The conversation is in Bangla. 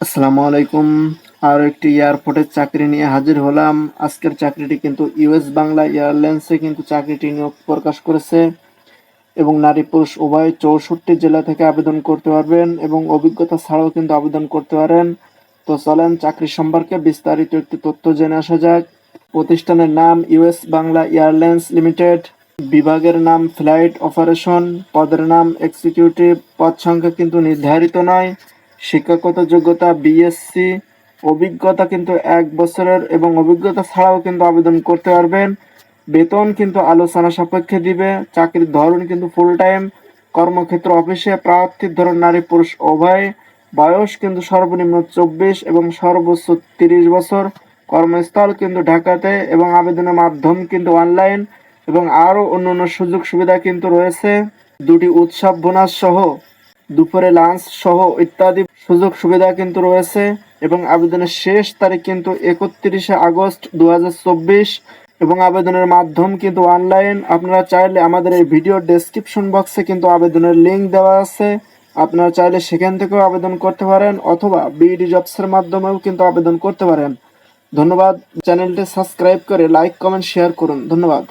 আসসালামু আলাইকুম। আর একটি এয়ারপোর্টের চাকরি নিয়ে হাজির হলাম। আজকের চাকরিটি কিন্তু ইউএস বাংলা এয়ারলাইন্সে কিন্তু চাকরিটি নিয়োগ প্রকাশ করেছে এবং নারী পুরুষ উভয় চৌষট্টি জেলা থেকে আবেদন করতে পারবেন এবং অভিজ্ঞতা ছাড়াও কিন্তু আবেদন করতে পারেন। তো চলেন চাকরি সম্পর্কে বিস্তারিত একটি তথ্য জেনে আসা যাক। প্রতিষ্ঠানের নাম ইউএস বাংলা এয়ারলাইন্স লিমিটেড। বিভাগের নাম ফ্লাইট অপারেশন। পদের নাম এক্সিকিউটিভ। পদ সংখ্যা কিন্তু নির্ধারিত নয়। শিক্ষাগত যোগ্যতা বিএসসি অভিজ্ঞতা কিন্তু এক বছরের এবং অভিজ্ঞতা ছাড়াও কিন্তু আবেদন করতে পারবেন। বেতন কিন্তু আলোচনা সাপেক্ষে দিবে। চাকরির ধরন কিন্তু ফুল টাইম কর্মক্ষেত্র অফিসে প্রার্থীর ধরন নারী পুরুষ উভয়। বয়স কিন্তু সর্বনিম্ন চব্বিশ এবং সর্বোচ্চ তিরিশ বছর। কর্মস্থল কিন্তু ঢাকাতে এবং আবেদনের মাধ্যম কিন্তু অনলাইন এবং আরও অন্যান্য সুযোগ সুবিধা কিন্তু রয়েছে। দুটি উৎসব বোনাস সহ দুপুরে লাঞ্চ সহ ইত্যাদি সুযোগ সুবিধা কিন্তু রয়েছে এবং আবেদনের শেষ তারিখ কিন্তু একত্রিশে আগস্ট দু হাজার চব্বিশ এবং আবেদনের মাধ্যম কিন্তু অনলাইন। আপনারা চাইলে আমাদের এই ভিডিও ডেসক্রিপশন বক্সে কিন্তু আবেদনের লিঙ্ক দেওয়া আছে। আপনারা চাইলে সেখান থেকেও আবেদন করতে পারেন অথবা বিডি জবসের মাধ্যমেও কিন্তু আবেদন করতে পারেন। ধন্যবাদ। চ্যানেলটি সাবস্ক্রাইব করে লাইক কমেন্ট শেয়ার করুন। ধন্যবাদ।